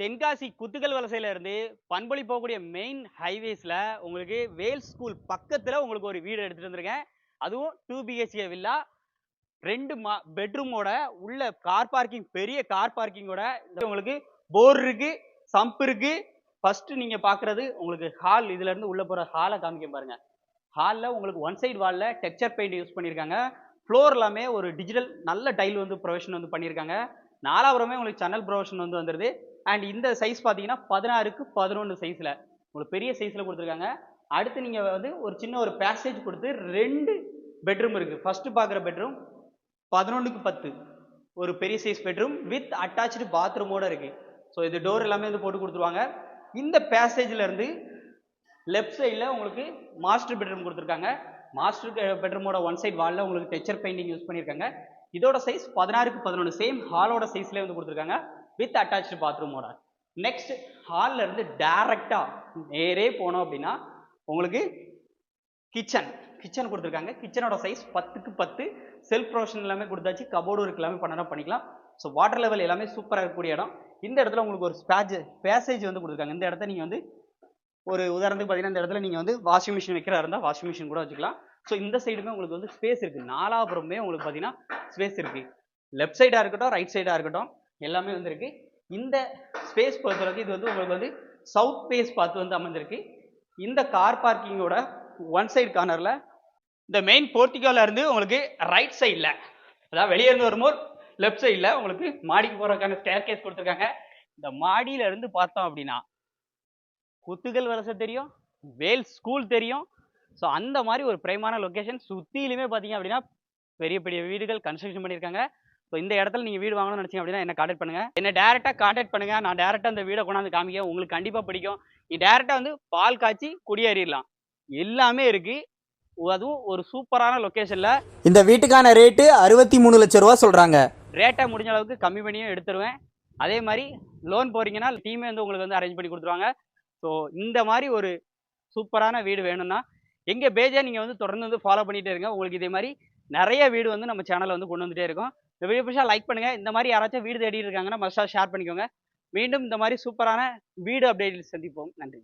தென்காசி குத்துக்கல் வலசையிலேருந்து பண்பொழி போகக்கூடிய மெயின் ஹைவேஸில் உங்களுக்கு வேல் ஸ்கூல் பக்கத்தில் உங்களுக்கு ஒரு வீடு எடுத்துகிட்டு வந்திருக்கேன். அதுவும் டூ பிஹெச்கே வில்லா ரெண்டு மா பெட்ரூமோட உள்ள கார் பார்க்கிங் பெரிய கார் பார்க்கிங்கோட உங்களுக்கு போர் இருக்குது சம்ப் இருக்குது ஃபஸ்ட்டு நீங்கள் பார்க்குறது உங்களுக்கு ஹால் இதுலேருந்து உள்ளே போகிற ஹாலை காமிக்க பாருங்கள் ஹாலில் உங்களுக்கு ஒன் சைடு வாலில் டெக்ஸ்சர் பெயிண்ட் யூஸ் பண்ணியிருக்காங்க ஃப்ளோர் எல்லாமே ஒரு டிஜிட்டல் நல்ல டைல் வந்து ப்ரொவிஷன் வந்து பண்ணியிருக்காங்க நாலாபுரமே உங்களுக்கு சேனல் ப்ரொவிஷன் வந்து வந்துடுது அண்ட் இந்த சைஸ் பார்த்தீங்கன்னா பதினாறுக்கு பதினொன்று சைஸில் உங்களுக்கு பெரிய சைஸில் கொடுத்துருக்காங்க. அடுத்து நீங்கள் வந்து ஒரு சின்ன ஒரு பேசேஜ் கொடுத்து ரெண்டு பெட்ரூம் இருக்குது ஃபஸ்ட்டு பார்க்குற பெட்ரூம் பதினொன்றுக்கு பத்து. ஒரு பெரிய சைஸ் பெட்ரூம் வித் அட்டாச்சு பாத்ரூமோட இருக்குது ஸோ இது டோர் எல்லாமே வந்து போட்டு கொடுத்துருவாங்க. இந்த பேசேஜிலேருந்து லெஃப்ட் சைடில் உங்களுக்கு மாஸ்டர் பெட்ரூம் கொடுத்துருக்காங்க. மாஸ்டர் பெட்ரூமோட ஒன் சைட் வாலில் உங்களுக்கு டெச்சர் பெயிண்டிங் யூஸ் பண்ணியிருக்காங்க. இதோட சைஸ் பதினாறுக்கு பதினொன்று சேம் ஹாலோட சைஸ்லேயே வந்து கொடுத்துருக்காங்க. வித் அட்டாச்சு பாத்ரூமோட நெக்ஸ்ட் ஹாலில் இருந்து டேரெக்டாக நேரே போனோம் அப்படின்னா உங்களுக்கு கிச்சன் கிச்சன் கொடுத்துருக்காங்க. கிச்சனோட சைஸ் பத்துக்கு பத்து. செல்ஃப் ப்ரொவிஷன் எல்லாமே கொடுத்தாச்சு. கபோர்டு ஒர்க் எல்லாமே பண்ணனா பண்ணிக்கலாம். ஸோ வாட்டர் லெவல் எல்லாமே சூப்பராக இருக்கக்கூடிய இடம். இந்த இடத்துல உங்களுக்கு ஒரு ஸ்பேஜ் பேசேஜ் வந்து கொடுத்துருக்காங்க. இந்த இடத்த நீங்கள் வந்து ஒரு உதாரணத்துக்கு பார்த்தீங்கன்னா இந்த இடத்துல நீங்கள் வந்து வாஷிங் மிஷின் வைக்கிறா இருந்தால் வாஷிங் மிஷின் கூட வச்சுக்கலாம். ஸோ இந்த சைடுமே உங்களுக்கு வந்து ஸ்பேஸ் இருக்குது நாலாபுரமே உங்களுக்கு பார்த்தீங்கன்னா ஸ்பேஸ் இருக்குது லெஃப்ட் சைடாக இருக்கட்டும் ரைட் சைடாக இருக்கட்டும் எல்லாமே வந்துருக்கு. இந்த ஸ்பேஸ் பொறுத்தவரைக்கும் இது வந்து உங்களுக்கு வந்து சவுத் ஸ்பேஸ் பார்த்து வந்து அமைஞ்சிருக்கு இந்த கார் பார்க்கிங்கோட ஒன் சைடு கார்னரில் இந்த மெயின் போர்ட்டிகோவில் இருந்து உங்களுக்கு ரைட் சைடில் அதாவது வெளியே இருந்து வரும்போது லெஃப்ட் சைடில் உங்களுக்கு மாடிக்கு போகிறதுக்கான ஸ்டேர் கேஸ் கொடுத்துருக்காங்க. இந்த மாடியில இருந்து பார்த்தோம் அப்படின்னா குத்துகள் வலசை தெரியும் வேல் ஸ்கூல் தெரியும். ஸோ அந்த மாதிரி ஒரு பிரைமான லொக்கேஷன் சுற்றிலுமே பார்த்தீங்க அப்படின்னா பெரிய பெரிய வீடுகள் கன்ஸ்ட்ரக்ஷன் பண்ணியிருக்காங்க. ஸோ இந்த இடத்துல நீங்கள் வீடு வாங்கணும்னு நினச்சிங்க அப்படின்னா என்ன கான்டாக்ட் பண்ணுங்க. என்ன டேரெக்டாக கான்டாக்ட் பண்ணுங்க. நான் டேரெக்டாக அந்த வீடை கொண்டாந்து காமிக்க உங்களுக்கு கண்டிப்பாக பிடிக்கும். நீ டேரெக்டாக வந்து பால் காய்ச்சி குடியேறிடலாம். எல்லாமே இருக்கு. அதுவும் ஒரு சூப்பரான லொக்கேஷனில் இந்த வீட்டுக்கான ரேட்டு அறுபத்தி மூணு லட்ச ரூபா சொல்றாங்க. ரேட்டை முடிஞ்ச அளவுக்கு கம்மி பண்ணியும் எடுத்துருவேன். அதே மாதிரி லோன் போறீங்கன்னா டீமே வந்து உங்களுக்கு வந்து அரேஞ்ச் பண்ணி கொடுத்துருவாங்க. ஸோ இந்த மாதிரி ஒரு சூப்பரான வீடு வேணும்னா எங்கள் பேஜை நீங்கள் வந்து தொடர்ந்து வந்து ஃபாலோ பண்ணிகிட்டே இருங்க. உங்களுக்கு இதே மாதிரி நிறைய வீடு வந்து நம்ம சேனலில் வந்து கொண்டு வந்துட்டே இருக்கும். இந்த வீடியோ பிடிச்சா லைக் பண்ணுங்கள் இந்த மாதிரி யாராச்சும் வீடு தேடி இருக்காங்கன்னா மஸ்டாக ஷேர் பண்ணிக்கோங்க. மீண்டும் இந்த மாதிரி சூப்பரான வீடு அப்டேட்டில் சந்திப்போம். நன்றி.